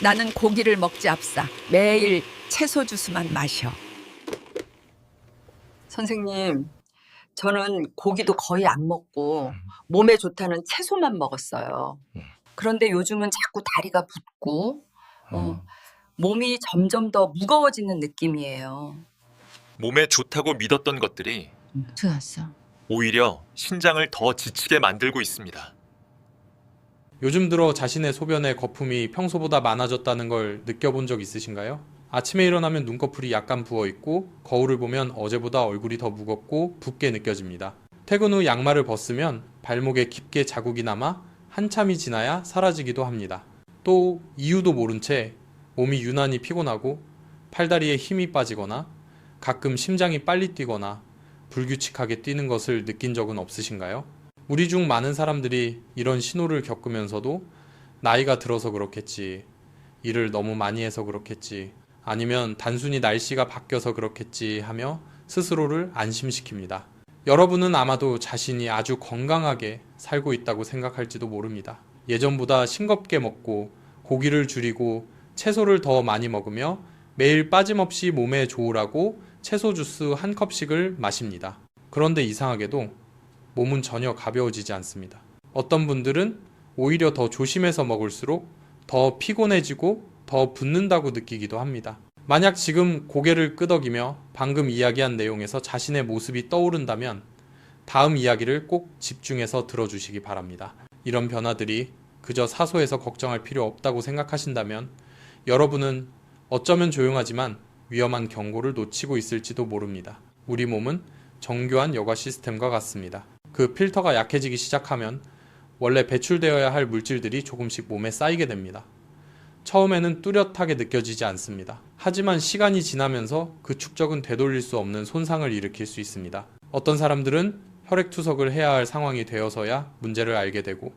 나는 고기를 먹지 않사 매일 채소 주스만 마셔. 선생님, 저는 고기도 거의 안 먹고 몸에 좋다는 채소만 먹었어요. 음. 그런데 요즘은 자꾸 다리가 붓고 어, 어. 몸이 점점 더 무거워지는 느낌이에요. 몸에 좋다고 믿었던 것들이 좋았어. 오히려 신장을 더 지치게 만들고 있습니다. 요즘 들어 자신의 소변에 거품이 평소보다 많아졌다는 걸 느껴본 적 있으신가요? 아침에 일어나면 눈꺼풀이 약간 부어 있고 거울을 보면 어제보다 얼굴이 더 무겁고 붓게 느껴집니다. 퇴근 후 양말을 벗으면 발목에 깊게 자국이 남아 한참이 지나야 사라지기도 합니다. 또 이유도 모른 채 몸이 유난히 피곤하고 팔다리에 힘이 빠지거나 가끔 심장이 빨리 뛰거나 불규칙하게 뛰는 것을 느낀 적은 없으신가요? 우리 중 많은 사람들이 이런 신호를 겪으면서도 나이가 들어서 그렇겠지, 일을 너무 많이 해서 그렇겠지, 아니면 단순히 날씨가 바뀌어서 그렇겠지 하며 스스로를 안심시킵니다. 여러분은 아마도 자신이 아주 건강하게 살고 있다고 생각할지도 모릅니다. 예전보다 싱겁게 먹고 고기를 줄이고 채소를 더 많이 먹으며 매일 빠짐없이 몸에 좋으라고 채소 주스 한 컵씩을 마십니다. 그런데 이상하게도 몸은 전혀 가벼워지지 않습니다. 어떤 분들은 오히려 더 조심해서 먹을수록 더 피곤해지고 더 붓는다고 느끼기도 합니다. 만약 지금 고개를 끄덕이며 방금 이야기한 내용에서 자신의 모습이 떠오른다면 다음 이야기를 꼭 집중해서 들어주시기 바랍니다. 이런 변화들이 그저 사소해서 걱정할 필요 없다고 생각하신다면 여러분은 어쩌면 조용하지만 위험한 경고를 놓치고 있을지도 모릅니다. 우리 몸은 정교한 여과 시스템과 같습니다. 그 필터가 약해지기 시작하면 원래 배출되어야 할 물질들이 조금씩 몸에 쌓이게 됩니다. 처음에는 뚜렷하게 느껴지지 않습니다. 하지만 시간이 지나면서 그 축적은 되돌릴 수 없는 손상을 일으킬 수 있습니다. 어떤 사람들은 혈액투석을 해야 할 상황이 되어서야 문제를 알게 되고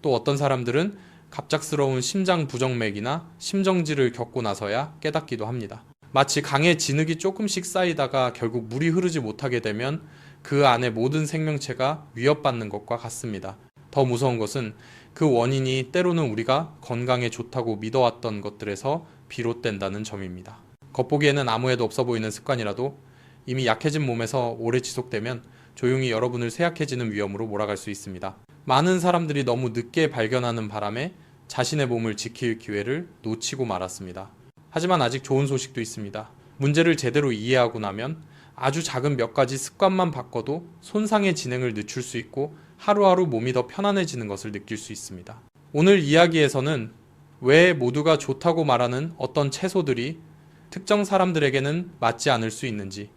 또 어떤 사람들은 갑작스러운 심장 부정맥이나 심정지를 겪고 나서야 깨닫기도 합니다. 마치 강에 진흙이 조금씩 쌓이다가 결국 물이 흐르지 못하게 되면 그 안에 모든 생명체가 위협받는 것과 같습니다. 더 무서운 것은 그 원인이 때로는 우리가 건강에 좋다고 믿어왔던 것들에서 비롯된다는 점입니다. 겉보기에는 아무 해도 없어 보이는 습관이라도 이미 약해진 몸에서 오래 지속되면 조용히 여러분을 쇠약해지는 위험으로 몰아갈 수 있습니다. 많은 사람들이 너무 늦게 발견하는 바람에 자신의 몸을 지킬 기회를 놓치고 말았습니다. 하지만 아직 좋은 소식도 있습니다. 문제를 제대로 이해하고 나면 아주 작은 몇 가지 습관만 바꿔도 손상의 진행을 늦출 수 있고 하루하루 몸이 더 편안해지는 것을 느낄 수 있습니다. 오늘 이야기에서는 왜 모두가 좋다고 말하는 어떤 채소들이 특정 사람들에게는 맞지 않을 수 있는지,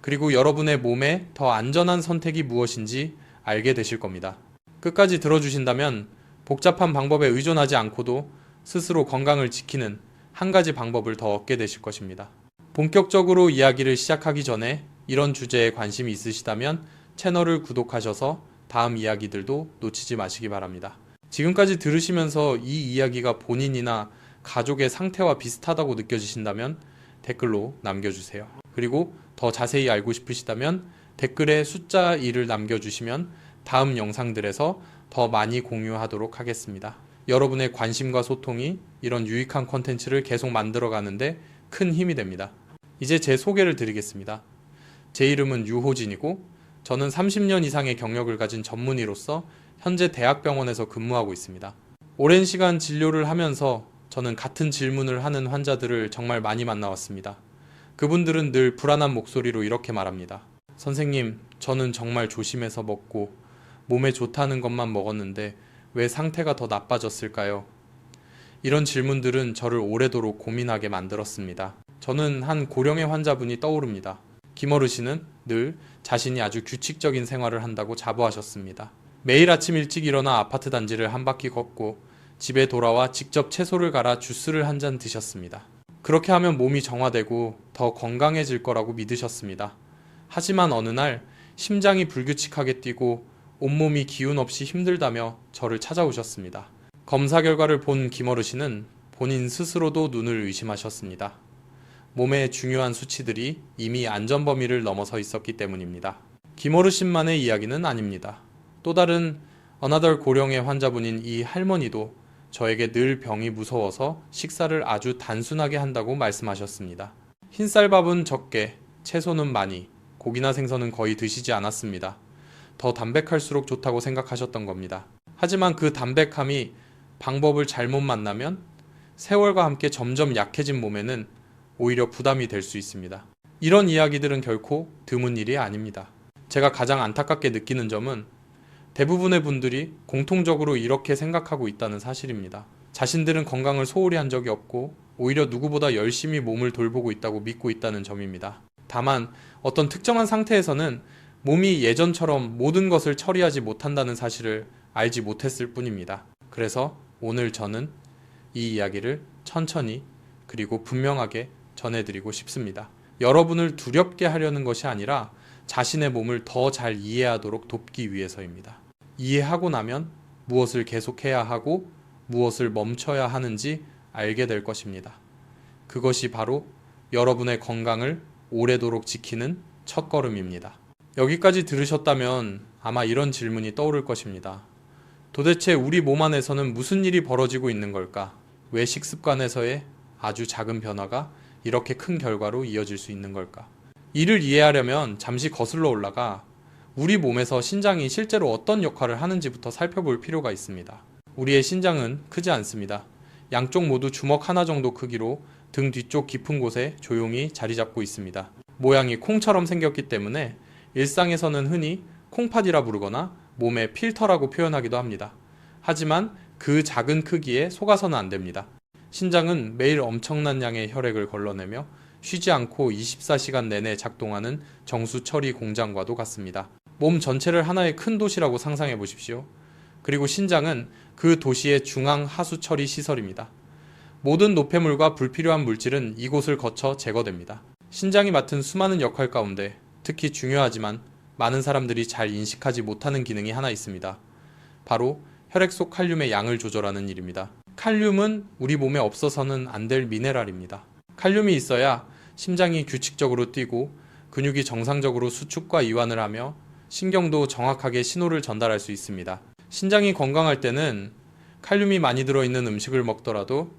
그리고 여러분의 몸에 더 안전한 선택이 무엇인지 알게 되실 겁니다. 끝까지 들어주신다면 복잡한 방법에 의존하지 않고도 스스로 건강을 지키는 한 가지 방법을 더 얻게 되실 것입니다. 본격적으로 이야기를 시작하기 전에 이런 주제에 관심이 있으시다면 채널을 구독하셔서 다음 이야기들도 놓치지 마시기 바랍니다. 지금까지 들으시면서 이 이야기가 본인이나 가족의 상태와 비슷하다고 느껴지신다면 댓글로 남겨주세요. 그리고 더 자세히 알고 싶으시다면 댓글에 숫자 2를 남겨주시면 다음 영상들에서 더 많이 공유하도록 하겠습니다. 여러분의 관심과 소통이 이런 유익한 콘텐츠를 계속 만들어 가는데 큰 힘이 됩니다. 이제 제 소개를 드리겠습니다. 제 이름은 유호진이고 저는 30년 이상의 경력을 가진 전문의로서 현재 대학병원에서 근무하고 있습니다. 오랜 시간 진료를 하면서 저는 같은 질문을 하는 환자들을 정말 많이 만나왔습니다. 그분들은 늘 불안한 목소리로 이렇게 말합니다. 선생님, 저는 정말 조심해서 먹고 몸에 좋다는 것만 먹었는데 왜 상태가 더 나빠졌을까요? 이런 질문들은 저를 오래도록 고민하게 만들었습니다. 저는 한 고령의 환자분이 떠오릅니다. 김어르신은 늘 자신이 아주 규칙적인 생활을 한다고 자부하셨습니다. 매일 아침 일찍 일어나 아파트 단지를 한 바퀴 걷고 집에 돌아와 직접 채소를 갈아 주스를 한 잔 드셨습니다. 그렇게 하면 몸이 정화되고 더 건강해질 거라고 믿으셨습니다. 하지만 어느 날 심장이 불규칙하게 뛰고 온몸이 기운 없이 힘들다며 저를 찾아오셨습니다. 검사 결과를 본 김어르신은 본인 스스로도 눈을 의심하셨습니다. 몸의 중요한 수치들이 이미 안전 범위를 넘어서 있었기 때문입니다. 김어르신만의 이야기는 아닙니다. 또 다른 어나덜 고령의 환자분인 이 할머니도 저에게 늘 병이 무서워서 식사를 아주 단순하게 한다고 말씀하셨습니다. 흰쌀밥은 적게, 채소는 많이, 고기나 생선은 거의 드시지 않았습니다. 더 담백할수록 좋다고 생각하셨던 겁니다. 하지만 그 담백함이 방법을 잘못 만나면 세월과 함께 점점 약해진 몸에는 오히려 부담이 될 수 있습니다. 이런 이야기들은 결코 드문 일이 아닙니다. 제가 가장 안타깝게 느끼는 점은 대부분의 분들이 공통적으로 이렇게 생각하고 있다는 사실입니다. 자신들은 건강을 소홀히 한 적이 없고 오히려 누구보다 열심히 몸을 돌보고 있다고 믿고 있다는 점입니다. 다만 어떤 특정한 상태에서는 몸이 예전처럼 모든 것을 처리하지 못한다는 사실을 알지 못했을 뿐입니다. 그래서 오늘 저는 이 이야기를 천천히 그리고 분명하게 전해드리고 싶습니다. 여러분을 두렵게 하려는 것이 아니라 자신의 몸을 더 잘 이해하도록 돕기 위해서입니다. 이해하고 나면 무엇을 계속해야 하고 무엇을 멈춰야 하는지 알게 될 것입니다. 그것이 바로 여러분의 건강을 오래도록 지키는 첫걸음입니다. 여기까지 들으셨다면 아마 이런 질문이 떠오를 것입니다. 도대체 우리 몸 안에서는 무슨 일이 벌어지고 있는 걸까? 왜 식습관에서의 아주 작은 변화가 이렇게 큰 결과로 이어질 수 있는 걸까? 이를 이해하려면 잠시 거슬러 올라가 우리 몸에서 신장이 실제로 어떤 역할을 하는지부터 살펴볼 필요가 있습니다. 우리의 신장은 크지 않습니다. 양쪽 모두 주먹 하나 정도 크기로 등 뒤쪽 깊은 곳에 조용히 자리 잡고 있습니다. 모양이 콩처럼 생겼기 때문에 일상에서는 흔히 콩팥이라 부르거나 몸의 필터라고 표현하기도 합니다. 하지만 그 작은 크기에 속아서는 안 됩니다. 신장은 매일 엄청난 양의 혈액을 걸러내며 쉬지 않고 24시간 내내 작동하는 정수 처리 공장과도 같습니다. 몸 전체를 하나의 큰 도시라고 상상해 보십시오. 그리고 신장은 그 도시의 중앙 하수 처리 시설입니다. 모든 노폐물과 불필요한 물질은 이곳을 거쳐 제거됩니다. 신장이 맡은 수많은 역할 가운데 특히 중요하지만 많은 사람들이 잘 인식하지 못하는 기능이 하나 있습니다. 바로 혈액 속 칼륨의 양을 조절하는 일입니다. 칼륨은 우리 몸에 없어서는 안 될 미네랄입니다. 칼륨이 있어야 심장이 규칙적으로 뛰고 근육이 정상적으로 수축과 이완을 하며 신경도 정확하게 신호를 전달할 수 있습니다. 신장이 건강할 때는 칼륨이 많이 들어있는 음식을 먹더라도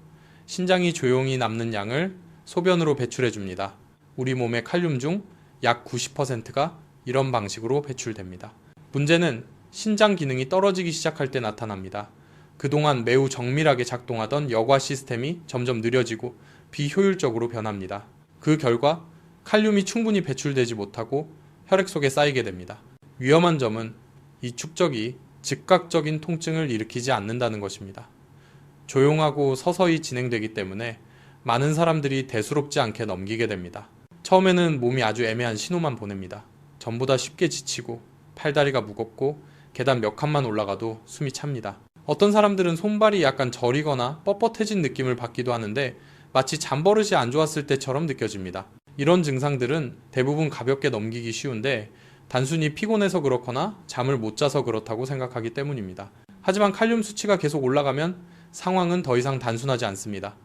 신장이 조용히 남는 양을 소변으로 배출해 줍니다. 우리 몸의 칼륨 중 약 90%가 이런 방식으로 배출됩니다. 문제는 신장 기능이 떨어지기 시작할 때 나타납니다. 그동안 매우 정밀하게 작동하던 여과 시스템이 점점 느려지고 비효율적으로 변합니다. 그 결과 칼륨이 충분히 배출되지 못하고 혈액 속에 쌓이게 됩니다. 위험한 점은 이 축적이 즉각적인 통증을 일으키지 않는다는 것입니다. 조용하고 서서히 진행되기 때문에 많은 사람들이 대수롭지 않게 넘기게 됩니다. 처음에는 몸이 아주 애매한 신호만 보냅니다. 전보다 쉽게 지치고 팔다리가 무겁고 계단 몇 칸만 올라가도 숨이 찹니다. 어떤 사람들은 손발이 약간 저리거나 뻣뻣해진 느낌을 받기도 하는데 마치 잠버릇이 안 좋았을 때처럼 느껴집니다. 이런 증상들은 대부분 가볍게 넘기기 쉬운데 단순히 피곤해서 그렇거나 잠을 못 자서 그렇다고 생각하기 때문입니다. 하지만 칼륨 수치가 계속 올라가면 상황은 더 이상 단순하지 않습니다.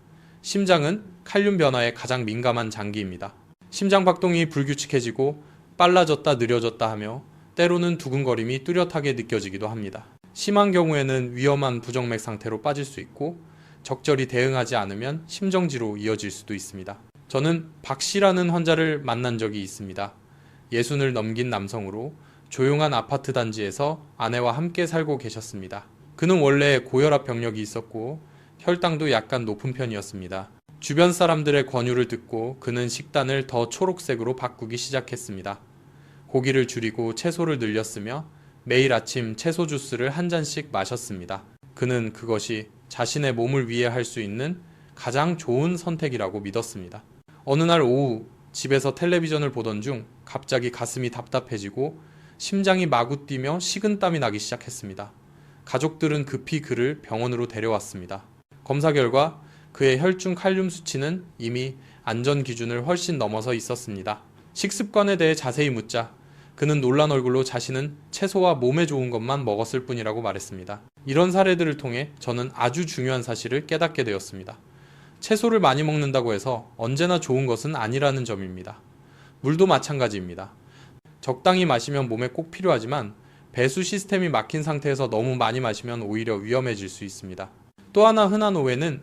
심장은 칼륨 변화에 가장 민감한 장기입니다. 심장 박동이 불규칙해지고 빨라졌다 느려졌다 하며 때로는 두근거림이 뚜렷하게 느껴지기도 합니다. 심한 경우에는 위험한 부정맥 상태로 빠질 수 있고 적절히 대응하지 않으면 심정지로 이어질 수도 있습니다. 저는 박 씨라는 환자를 만난 적이 있습니다. 예순을 넘긴 남성으로 조용한 아파트 단지에서 아내와 함께 살고 계셨습니다. 그는 원래 고혈압 병력이 있었고 혈당도 약간 높은 편이었습니다. 주변 사람들의 권유를 듣고 그는 식단을 더 초록색으로 바꾸기 시작했습니다. 고기를 줄이고 채소를 늘렸으며 매일 아침 채소 주스를 한 잔씩 마셨습니다. 그는 그것이 자신의 몸을 위해 할 수 있는 가장 좋은 선택이라고 믿었습니다. 어느 날 오후 집에서 텔레비전을 보던 중 갑자기 가슴이 답답해지고 심장이 마구 뛰며 식은땀이 나기 시작했습니다. 가족들은 급히 그를 병원으로 데려왔습니다. 검사 결과 그의 혈중 칼륨 수치는 이미 안전 기준을 훨씬 넘어서 있었습니다. 식습관에 대해 자세히 묻자 그는 놀란 얼굴로 자신은 채소와 몸에 좋은 것만 먹었을 뿐이라고 말했습니다. 이런 사례들을 통해 저는 아주 중요한 사실을 깨닫게 되었습니다. 채소를 많이 먹는다고 해서 언제나 좋은 것은 아니라는 점입니다. 물도 마찬가지입니다. 적당히 마시면 몸에 꼭 필요하지만 배수 시스템이 막힌 상태에서 너무 많이 마시면 오히려 위험해질 수 있습니다. 또 하나 흔한 오해는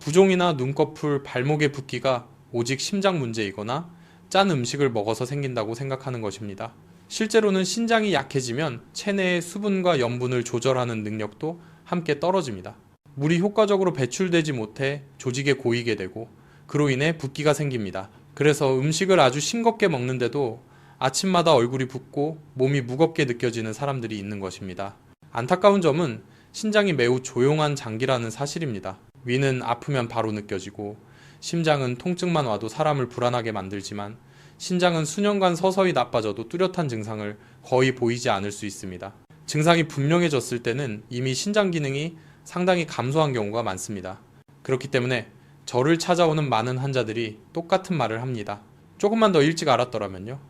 부종이나 눈꺼풀, 발목의 붓기가 오직 심장 문제이거나 짠 음식을 먹어서 생긴다고 생각하는 것입니다. 실제로는 신장이 약해지면 체내의 수분과 염분을 조절하는 능력도 함께 떨어집니다. 물이 효과적으로 배출되지 못해 조직에 고이게 되고 그로 인해 붓기가 생깁니다. 그래서 음식을 아주 싱겁게 먹는데도 아침마다 얼굴이 붓고 몸이 무겁게 느껴지는 사람들이 있는 것입니다. 안타까운 점은 신장이 매우 조용한 장기라는 사실입니다. 위는 아프면 바로 느껴지고 심장은 통증만 와도 사람을 불안하게 만들지만 신장은 수년간 서서히 나빠져도 뚜렷한 증상을 거의 보이지 않을 수 있습니다. 증상이 분명해졌을 때는 이미 신장 기능이 상당히 감소한 경우가 많습니다. 그렇기 때문에 저를 찾아오는 많은 환자들이 똑같은 말을 합니다. 조금만 더 일찍 알았더라면요.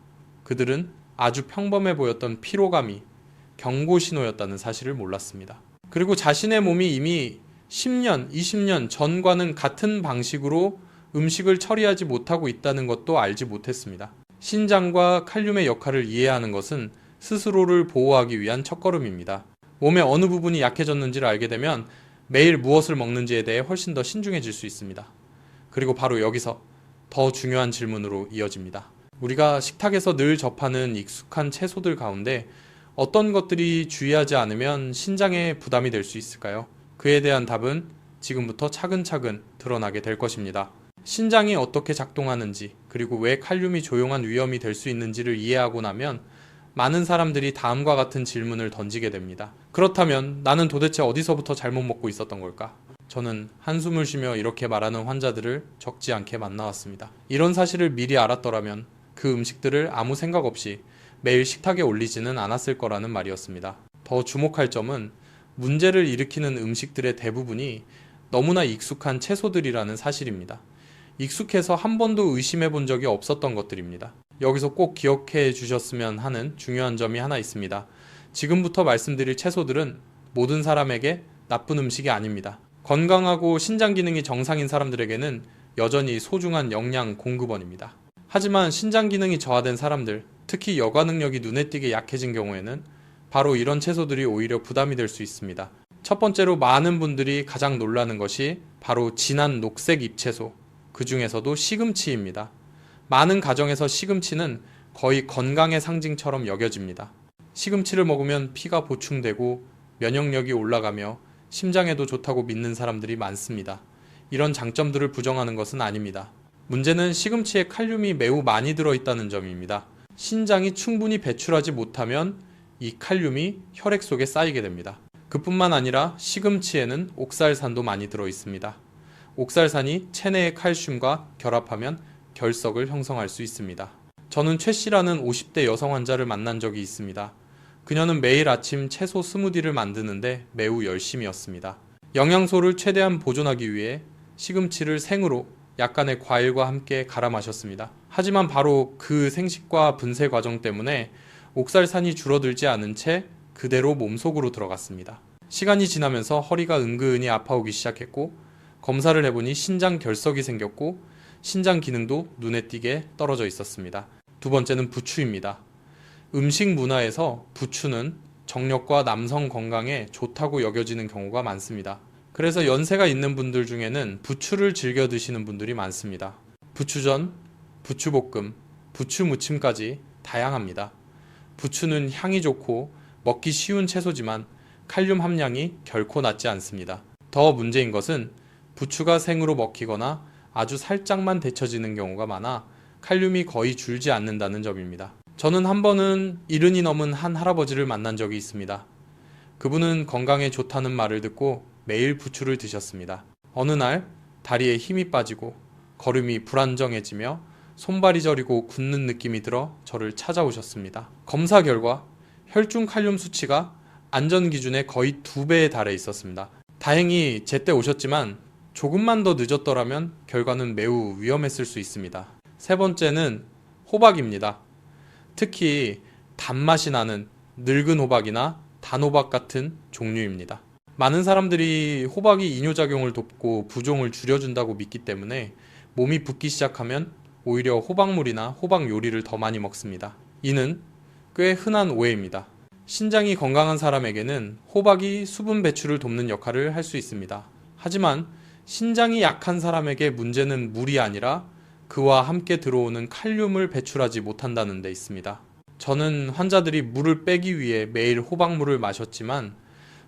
그들은 아주 평범해 보였던 피로감이 경고 신호였다는 사실을 몰랐습니다. 그리고 자신의 몸이 이미 10년, 20년 전과는 같은 방식으로 음식을 처리하지 못하고 있다는 것도 알지 못했습니다. 신장과 칼륨의 역할을 이해하는 것은 스스로를 보호하기 위한 첫걸음입니다. 몸의 어느 부분이 약해졌는지를 알게 되면 매일 무엇을 먹는지에 대해 훨씬 더 신중해질 수 있습니다. 그리고 바로 여기서 더 중요한 질문으로 이어집니다. 우리가 식탁에서 늘 접하는 익숙한 채소들 가운데 어떤 것들이 주의하지 않으면 신장에 부담이 될 수 있을까요? 그에 대한 답은 지금부터 차근차근 드러나게 될 것입니다. 신장이 어떻게 작동하는지, 그리고 왜 칼륨이 조용한 위험이 될 수 있는지를 이해하고 나면 많은 사람들이 다음과 같은 질문을 던지게 됩니다. 그렇다면 나는 도대체 어디서부터 잘못 먹고 있었던 걸까? 저는 한숨을 쉬며 이렇게 말하는 환자들을 적지 않게 만나왔습니다. 이런 사실을 미리 알았더라면 그 음식들을 아무 생각 없이 매일 식탁에 올리지는 않았을 거라는 말이었습니다. 더 주목할 점은 문제를 일으키는 음식들의 대부분이 너무나 익숙한 채소들이라는 사실입니다. 익숙해서 한 번도 의심해 본 적이 없었던 것들입니다. 여기서 꼭 기억해 주셨으면 하는 중요한 점이 하나 있습니다. 지금부터 말씀드릴 채소들은 모든 사람에게 나쁜 음식이 아닙니다. 건강하고 신장 기능이 정상인 사람들에게는 여전히 소중한 영양 공급원입니다. 하지만 신장 기능이 저하된 사람들, 특히 여가 능력이 눈에 띄게 약해진 경우에는 바로 이런 채소들이 오히려 부담이 될 수 있습니다. 첫 번째로 많은 분들이 가장 놀라는 것이 바로 진한 녹색 잎채소, 그 중에서도 시금치입니다. 많은 가정에서 시금치는 거의 건강의 상징처럼 여겨집니다. 시금치를 먹으면 피가 보충되고 면역력이 올라가며 심장에도 좋다고 믿는 사람들이 많습니다. 이런 장점들을 부정하는 것은 아닙니다. 문제는 시금치에 칼륨이 매우 많이 들어있다는 점입니다. 신장이 충분히 배출하지 못하면 이 칼륨이 혈액 속에 쌓이게 됩니다. 그뿐만 아니라 시금치에는 옥살산도 많이 들어 있습니다. 옥살산이 체내의 칼슘과 결합하면 결석을 형성할 수 있습니다. 저는 최 씨라는 50대 여성 환자를 만난 적이 있습니다. 그녀는 매일 아침 채소 스무디를 만드는데 매우 열심이었습니다. 영양소를 최대한 보존하기 위해 시금치를 생으로 약간의 과일과 함께 갈아 마셨습니다. 하지만 바로 그 생식과 분쇄 과정 때문에 옥살산이 줄어들지 않은 채 그대로 몸속으로 들어갔습니다. 시간이 지나면서 허리가 은근히 아파오기 시작했고 검사를 해보니 신장 결석이 생겼고 신장 기능도 눈에 띄게 떨어져 있었습니다. 두 번째는 부추입니다. 음식 문화에서 부추는 정력과 남성 건강에 좋다고 여겨지는 경우가 많습니다. 그래서 연세가 있는 분들 중에는 부추를 즐겨 드시는 분들이 많습니다. 부추전, 부추볶음, 부추무침까지 다양합니다. 부추는 향이 좋고 먹기 쉬운 채소지만 칼륨 함량이 결코 낮지 않습니다. 더 문제인 것은 부추가 생으로 먹히거나 아주 살짝만 데쳐지는 경우가 많아 칼륨이 거의 줄지 않는다는 점입니다. 저는 한 번은 이른이 넘은 한 할아버지를 만난 적이 있습니다. 그분은 건강에 좋다는 말을 듣고 매일 부추를 드셨습니다. 어느 날 다리에 힘이 빠지고 걸음이 불안정해지며 손발이 저리고 굳는 느낌이 들어 저를 찾아오셨습니다. 검사 결과 혈중 칼륨 수치가 안전 기준의 거의 두 배에 달해 있었습니다. 다행히 제때 오셨지만 조금만 더 늦었더라면 결과는 매우 위험했을 수 있습니다. 세 번째는 호박입니다. 특히 단맛이 나는 늙은 호박이나 단호박 같은 종류입니다. 많은 사람들이 호박이 이뇨작용을 돕고 부종을 줄여준다고 믿기 때문에 몸이 붓기 시작하면 오히려 호박물이나 호박 요리를 더 많이 먹습니다. 이는 꽤 흔한 오해입니다. 신장이 건강한 사람에게는 호박이 수분 배출을 돕는 역할을 할 수 있습니다. 하지만 신장이 약한 사람에게 문제는 물이 아니라 그와 함께 들어오는 칼륨을 배출하지 못한다는 데 있습니다. 저는 환자들이 물을 빼기 위해 매일 호박물을 마셨지만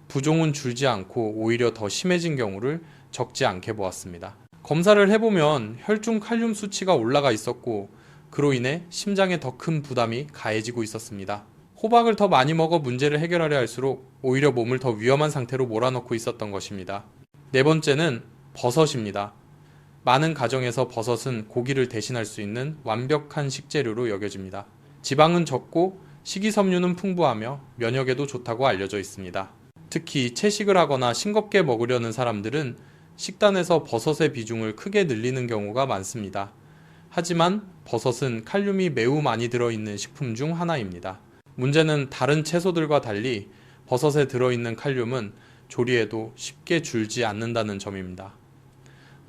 부종은 줄지 않고 오히려 더 심해진 경우를 적지 않게 보았습니다. 검사를 해보면 혈중 칼륨 수치가 올라가 있었고 그로 인해 심장에 더 큰 부담이 가해지고 있었습니다. 호박을 더 많이 먹어 문제를 해결하려 할수록 오히려 몸을 더 위험한 상태로 몰아넣고 있었던 것입니다. 네 번째는 버섯입니다. 많은 가정에서 버섯은 고기를 대신할 수 있는 완벽한 식재료로 여겨집니다. 지방은 적고 식이섬유는 풍부하며 면역에도 좋다고 알려져 있습니다. 특히 채식을 하거나 싱겁게 먹으려는 사람들은 식단에서 버섯의 비중을 크게 늘리는 경우가 많습니다. 하지만 버섯은 칼륨이 매우 많이 들어있는 식품 중 하나입니다. 문제는 다른 채소들과 달리 버섯에 들어있는 칼륨은 조리에도 쉽게 줄지 않는다는 점입니다.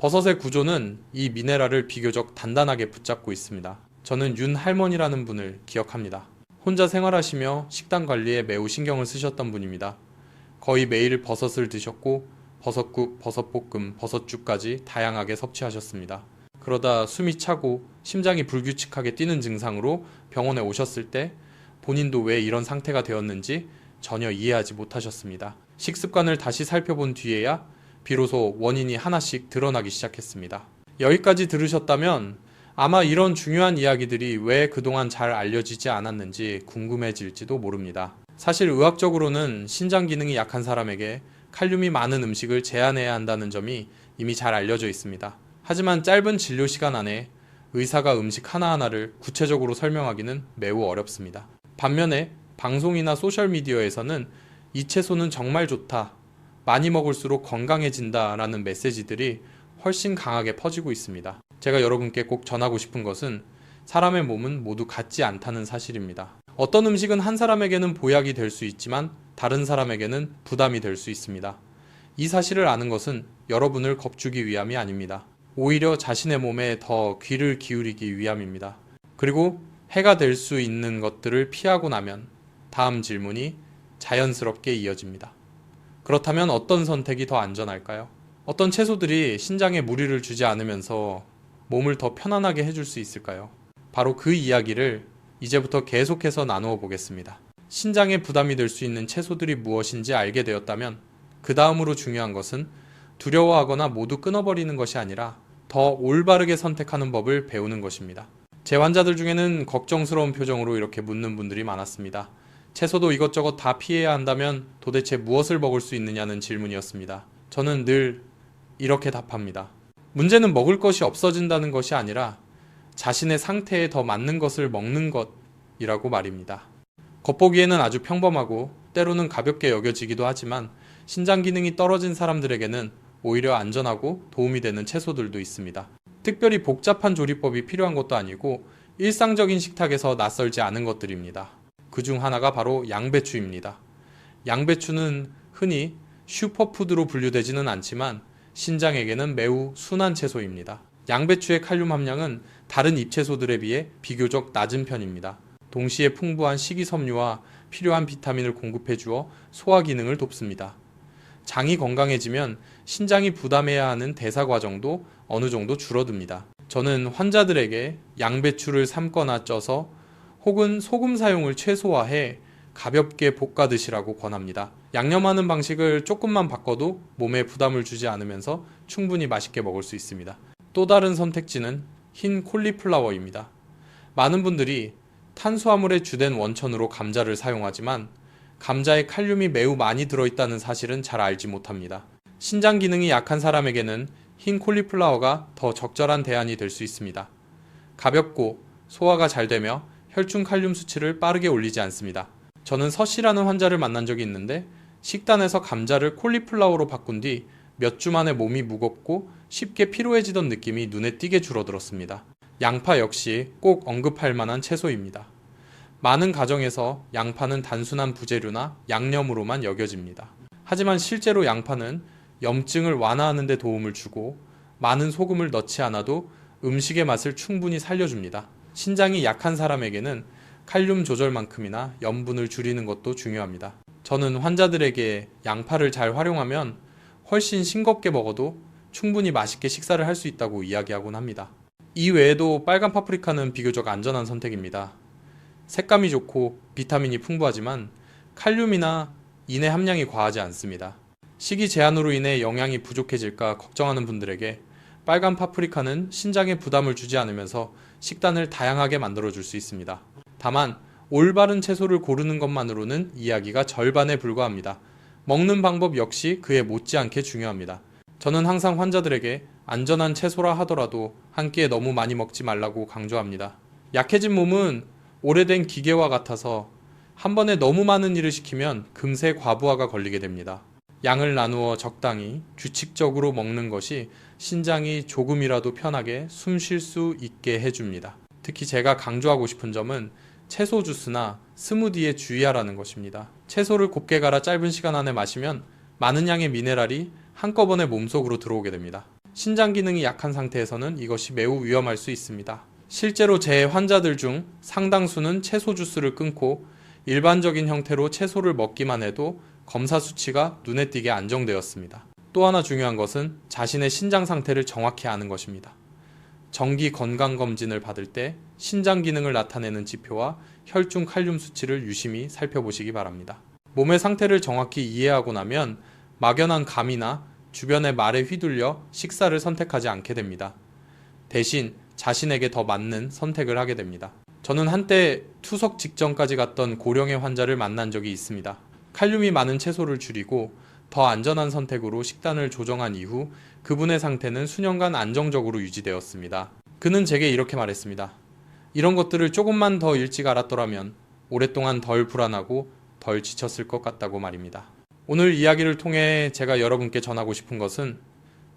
버섯의 구조는 이 미네랄을 비교적 단단하게 붙잡고 있습니다. 저는 윤 할머니라는 분을 기억합니다. 혼자 생활하시며 식단 관리에 매우 신경을 쓰셨던 분입니다. 거의 매일 버섯을 드셨고 버섯국, 버섯볶음, 버섯죽까지 다양하게 섭취하셨습니다. 그러다 숨이 차고 심장이 불규칙하게 뛰는 증상으로 병원에 오셨을 때 본인도 왜 이런 상태가 되었는지 전혀 이해하지 못하셨습니다. 식습관을 다시 살펴본 뒤에야 비로소 원인이 하나씩 드러나기 시작했습니다. 여기까지 들으셨다면 아마 이런 중요한 이야기들이 왜 그동안 잘 알려지지 않았는지 궁금해질지도 모릅니다. 사실 의학적으로는 신장 기능이 약한 사람에게 칼륨이 많은 음식을 제한해야 한다는 점이 이미 잘 알려져 있습니다. 하지만 짧은 진료 시간 안에 의사가 음식 하나하나를 구체적으로 설명하기는 매우 어렵습니다. 반면에 방송이나 소셜미디어에서는 이 채소는 정말 좋다. 많이 먹을수록 건강해진다. 라는 메시지들이 훨씬 강하게 퍼지고 있습니다. 제가 여러분께 꼭 전하고 싶은 것은 사람의 몸은 모두 같지 않다는 사실입니다. 어떤 음식은 한 사람에게는 보약이 될 수 있지만 다른 사람에게는 부담이 될 수 있습니다. 이 사실을 아는 것은 여러분을 겁주기 위함이 아닙니다. 오히려 자신의 몸에 더 귀를 기울이기 위함입니다. 그리고 해가 될 수 있는 것들을 피하고 나면 다음 질문이 자연스럽게 이어집니다. 그렇다면 어떤 선택이 더 안전할까요? 어떤 채소들이 신장에 무리를 주지 않으면서 몸을 더 편안하게 해줄 수 있을까요? 바로 그 이야기를 이제부터 계속해서 나누어 보겠습니다. 신장에 부담이 될 수 있는 채소들이 무엇인지 알게 되었다면 그 다음으로 중요한 것은 두려워하거나 모두 끊어버리는 것이 아니라 더 올바르게 선택하는 법을 배우는 것입니다. 제 환자들 중에는 걱정스러운 표정으로 이렇게 묻는 분들이 많았습니다. 채소도 이것저것 다 피해야 한다면 도대체 무엇을 먹을 수 있느냐는 질문이었습니다. 저는 늘 이렇게 답합니다. 문제는 먹을 것이 없어진다는 것이 아니라 자신의 상태에 더 맞는 것을 먹는 것이라고 말입니다. 겉보기에는 아주 평범하고 때로는 가볍게 여겨지기도 하지만 신장 기능이 떨어진 사람들에게는 오히려 안전하고 도움이 되는 채소들도 있습니다. 특별히 복잡한 조리법이 필요한 것도 아니고 일상적인 식탁에서 낯설지 않은 것들입니다. 그 중 하나가 바로 양배추입니다. 양배추는 흔히 슈퍼푸드로 분류되지는 않지만 신장에게는 매우 순한 채소입니다. 양배추의 칼륨 함량은 다른 잎채소들에 비해 비교적 낮은 편입니다. 동시에 풍부한 식이섬유와 필요한 비타민을 공급해 주어 소화 기능을 돕습니다. 장이 건강해지면 신장이 부담해야 하는 대사 과정도 어느 정도 줄어듭니다. 저는 환자들에게 양배추를 삶거나 쪄서 혹은 소금 사용을 최소화해 가볍게 볶아 드시라고 권합니다. 양념하는 방식을 조금만 바꿔도 몸에 부담을 주지 않으면서 충분히 맛있게 먹을 수 있습니다. 또 다른 선택지는 흰 콜리플라워입니다. 많은 분들이 탄수화물의 주된 원천으로 감자를 사용하지만 감자에 칼륨이 매우 많이 들어있다는 사실은 잘 알지 못합니다. 신장 기능이 약한 사람에게는 흰 콜리플라워가 더 적절한 대안이 될 수 있습니다. 가볍고 소화가 잘 되며 혈중 칼륨 수치를 빠르게 올리지 않습니다. 저는 서씨라는 환자를 만난 적이 있는데 식단에서 감자를 콜리플라워로 바꾼 뒤 몇 주 만에 몸이 무겁고 쉽게 피로해지던 느낌이 눈에 띄게 줄어들었습니다. 양파 역시 꼭 언급할 만한 채소입니다. 많은 가정에서 양파는 단순한 부재료나 양념으로만 여겨집니다. 하지만 실제로 양파는 염증을 완화하는 데 도움을 주고 많은 소금을 넣지 않아도 음식의 맛을 충분히 살려줍니다. 신장이 약한 사람에게는 칼륨 조절만큼이나 염분을 줄이는 것도 중요합니다. 저는 환자들에게 양파를 잘 활용하면 훨씬 싱겁게 먹어도 충분히 맛있게 식사를 할 수 있다고 이야기하곤 합니다. 이 외에도 빨간 파프리카는 비교적 안전한 선택입니다. 색감이 좋고 비타민이 풍부하지만 칼륨이나 인의 함량이 과하지 않습니다. 식이 제한으로 인해 영양이 부족해질까 걱정하는 분들에게 빨간 파프리카는 신장에 부담을 주지 않으면서 식단을 다양하게 만들어 줄 수 있습니다. 다만 올바른 채소를 고르는 것만으로는 이야기가 절반에 불과합니다. 먹는 방법 역시 그에 못지않게 중요합니다. 저는 항상 환자들에게 안전한 채소라 하더라도 한 끼에 너무 많이 먹지 말라고 강조합니다. 약해진 몸은 오래된 기계와 같아서 한 번에 너무 많은 일을 시키면 금세 과부하가 걸리게 됩니다. 양을 나누어 적당히 규칙적으로 먹는 것이 신장이 조금이라도 편하게 숨 쉴 수 있게 해줍니다. 특히 제가 강조하고 싶은 점은 채소 주스나 스무디에 주의하라는 것입니다. 채소를 곱게 갈아 짧은 시간 안에 마시면 많은 양의 미네랄이 한꺼번에 몸속으로 들어오게 됩니다. 신장 기능이 약한 상태에서는 이것이 매우 위험할 수 있습니다. 실제로 제 환자들 중 상당수는 채소 주스를 끊고 일반적인 형태로 채소를 먹기만 해도 검사 수치가 눈에 띄게 안정되었습니다. 또 하나 중요한 것은 자신의 신장 상태를 정확히 아는 것입니다. 정기 건강 검진을 받을 때 신장 기능을 나타내는 지표와 혈중 칼륨 수치를 유심히 살펴보시기 바랍니다. 몸의 상태를 정확히 이해하고 나면 막연한 감이나 주변의 말에 휘둘려 식사를 선택하지 않게 됩니다. 대신 자신에게 더 맞는 선택을 하게 됩니다. 저는 한때 투석 직전까지 갔던 고령의 환자를 만난 적이 있습니다. 칼륨이 많은 채소를 줄이고 더 안전한 선택으로 식단을 조정한 이후 그분의 상태는 수년간 안정적으로 유지되었습니다. 그는 제게 이렇게 말했습니다. 이런 것들을 조금만 더 일찍 알았더라면 오랫동안 덜 불안하고 덜 지쳤을 것 같다고 말입니다. 오늘 이야기를 통해 제가 여러분께 전하고 싶은 것은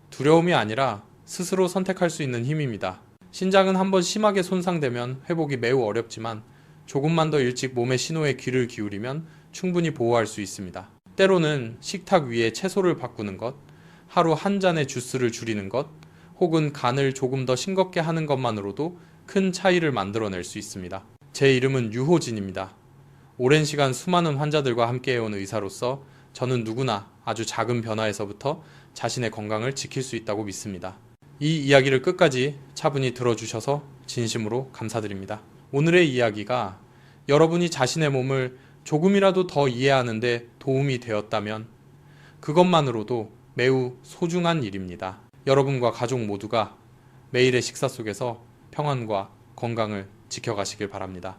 두려움이 아니라 스스로 선택할 수 있는 힘입니다. 신장은 한번 심하게 손상되면 회복이 매우 어렵지만 조금만 더 일찍 몸의 신호에 귀를 기울이면 충분히 보호할 수 있습니다. 때로는 식탁 위에 채소를 바꾸는 것, 하루 한 잔의 주스를 줄이는 것, 혹은 간을 조금 더 싱겁게 하는 것만으로도 큰 차이를 만들어낼 수 있습니다. 제 이름은 유호진입니다. 오랜 시간 수많은 환자들과 함께해온 의사로서 저는 누구나 아주 작은 변화에서부터 자신의 건강을 지킬 수 있다고 믿습니다. 이 이야기를 끝까지 차분히 들어주셔서 진심으로 감사드립니다. 오늘의 이야기가 여러분이 자신의 몸을 조금이라도 더 이해하는데 도움이 되었다면 그것만으로도 매우 소중한 일입니다. 여러분과 가족 모두가 매일의 식사 속에서 평안과 건강을 지켜가시길 바랍니다.